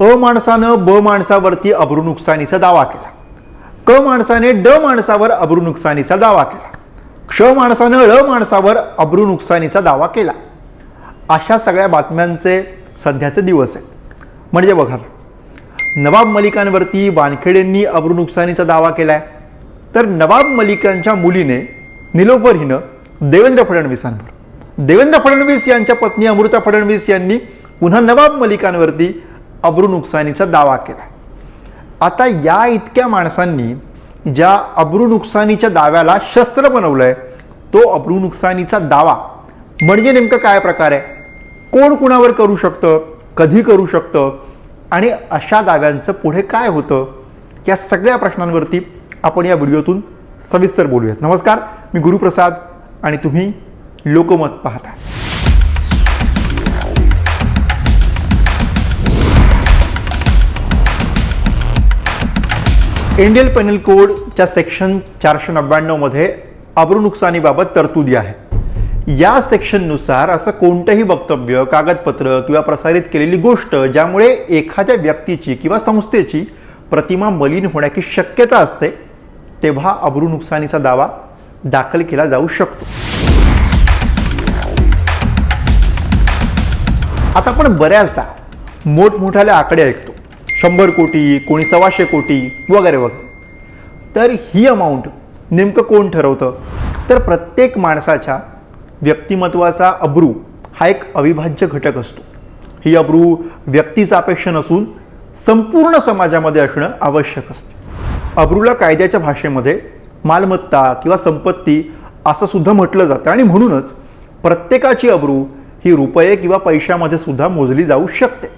अ माणसानं ब माणसावरती अब्रू नुकसानीचा दावा केला. क माणसाने ड माणसावर अब्रू नुकसानीचा दावा केला. क्ष माणसानं ळ माणसावर अब्रू नुकसानीचा दावा केला. अशा सगळ्या बातम्यांचे सध्याचे दिवस आहेत. म्हणजे बघा नवाब मलिकांवरती वानखेडेंनी अब्रू नुकसानीचा दावा केलाय. तर नवाब मलिकांच्या मुलीने निलोफर हिनं देवेंद्र फडणवीसांवर. देवेंद्र फडणवीस यांच्या पत्नी अमृता फडणवीस यांनी पुन्हा नवाब मलिकांवरती अब्रू नुकसानीचा दावा केला आता या इतक्या माणसांनी ज्या अब्रू नुकसानीच्या दाव्याला शस्त्र बनवलंय तो अब्रू नुकसानीचा दावा म्हणजे नेमकं काय प्रकार आहे? कोण कुणावर करू शकतं? कधी करू शकतं? आणि अशा दाव्यांचं पुढे काय होतं? या सगळ्या प्रश्नांवरती आपण या व्हिडिओतून सविस्तर बोलूयात. नमस्कार मी गुरुप्रसाद आणि तुम्ही लोकमत पाहता इंडियन पेनल कोडच्या सेक्शन चारशे नव्याण्णवमध्ये अब्रू नुकसानीबाबत तरतुदी आहेत या सेक्शननुसार असं कोणतंही वक्तव्य कागदपत्र किंवा प्रसारित केलेली गोष्ट ज्यामुळे एखाद्या व्यक्तीची किंवा संस्थेची प्रतिमा मलिन होण्याची शक्यता असते तेव्हा अब्रू नुकसानीचा दावा दाखल केला जाऊ शकतो. आता आपण बऱ्याचदा मोठमोठ्याले आकडे ऐकतो. शंभर कोटी कोणी सव्वाशे कोटी वगैरे वगैरे. तर ही अमाऊंट नेमकं कोण ठरवतं? तर प्रत्येक माणसाच्या व्यक्तिमत्वाचा अब्रू हा एक अविभाज्य घटक असतो. ही अब्रू व्यक्तीसापेक्ष नसून संपूर्ण समाजामध्ये असणं आवश्यक असतं. अब्रूला कायद्याच्या भाषेमध्ये मालमत्ता किंवा संपत्ती असं सुद्धा म्हटलं जातं आणि म्हणूनच प्रत्येकाची अब्रू ही रुपये किंवा पैशामध्ये सुद्धा मोजली जाऊ शकते.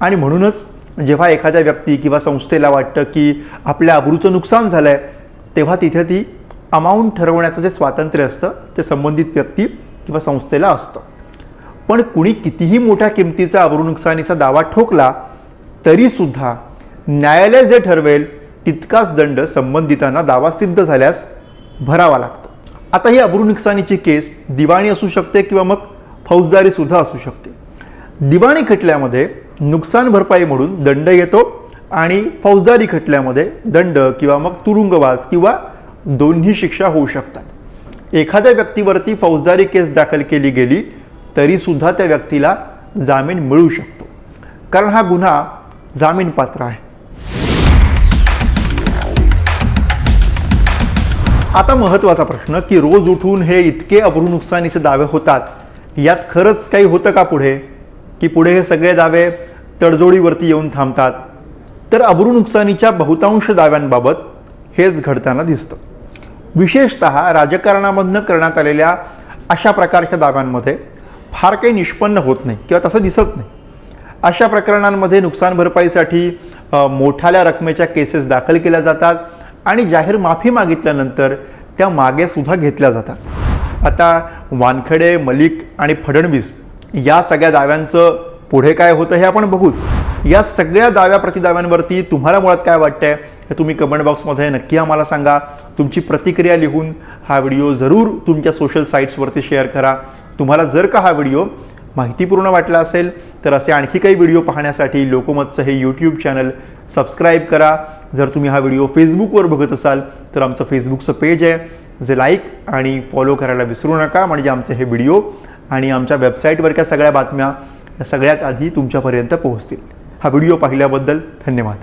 आणि म्हणूनच जेव्हा एखाद्या व्यक्ती किंवा संस्थेला वाटतं की आपल्या अब्रूचं नुकसान झालं आहे तेव्हा तिथे ती अमाऊंट ठरवण्याचं जे स्वातंत्र्य असतं ते संबंधित व्यक्ती किंवा संस्थेला असतं. पण कुणी कितीही मोठ्या किमतीचा अब्रू नुकसानीचा दावा ठोकला तरीसुद्धा न्यायालय जे ठरवेल तितकाच दंड संबंधितांना दावा सिद्ध झाल्यास भरावा लागतो. आता ही अब्रू नुकसानीची केस दिवाणी असू शकते किंवा मग फौजदारी सुद्धा असू शकते. दिवाणी खटल्यामध्ये नुकसान भरपाई म्हणून दंड येतो आणि फौजदारी खटल्यामध्ये दंड किंवा मग तुरुंगवास किंवा दोन्ही शिक्षा होऊ शकतात. एखाद्या व्यक्तीवरती फौजदारी केस दाखल केली गेली तरीसुद्धा त्या व्यक्तीला जामीन मिळू शकतो. कारण हा गुन्हा जामीनपात्र आहे. आता महत्त्वाचा प्रश्न की रोज उठून हे इतके अब्रू नुकसानीचे दावे होतात यात खरंच काही होतं का पुढे? की पुढे हे सगळे दावे तडजोडीवरती येऊन थांबतात. तर अब्रू नुकसानीच्या बहुतांश दाव्यांबाबत हेच घडताना दिसतं. विशेषत राजकारणामधनं करण्यात आलेल्या अशा प्रकारच्या दाव्यांमध्ये फार काही निष्पन्न होत नाही किंवा तसं दिसत नाही. अशा प्रकरणांमध्ये नुकसान भरपाईसाठी मोठ्याल्या मोठाल्या रकमेच्या केसेस दाखल केल्या जातात आणि जाहीर माफी मागितल्यानंतर त्या मागेसुद्धा घेतल्या जातात. आता वानखेडे मलिक आणि फडणवीस या सगळ्या दाव्यांचं पुढे काय होतं हे आपण बघूच. या सगळ्या दाव्या प्रतिदाव्यांवरती तुम्हाला मुळात काय वाटतंय हे तुम्ही कमेंट बॉक्समध्ये नक्की आम्हाला सांगा. तुमची प्रतिक्रिया लिहून हा व्हिडिओ जरूर तुमच्या सोशल साईट्सवरती शेअर करा. तुम्हाला जर का हा व्हिडिओ माहितीपूर्ण वाटला असेल तर असे आणखी काही व्हिडिओ पाहण्यासाठी लोकमतचं हे यूट्यूब चॅनल सबस्क्राईब करा. जर तुम्ही हा व्हिडिओ फेसबुकवर बघत असाल तर आमचं फेसबुकचं पेज आहे. जे लाईक आणि फॉलो करायला विसरू नका. म्हणजे आमचे हे व्हिडिओ आणि आमच्या वेबसाईटवरच्या सगळ्या बातम्या या सगळ्यात आधी तुमच्यापर्यंत पोहोचतील. हा व्हिडिओ पाहिल्याबद्दल धन्यवाद.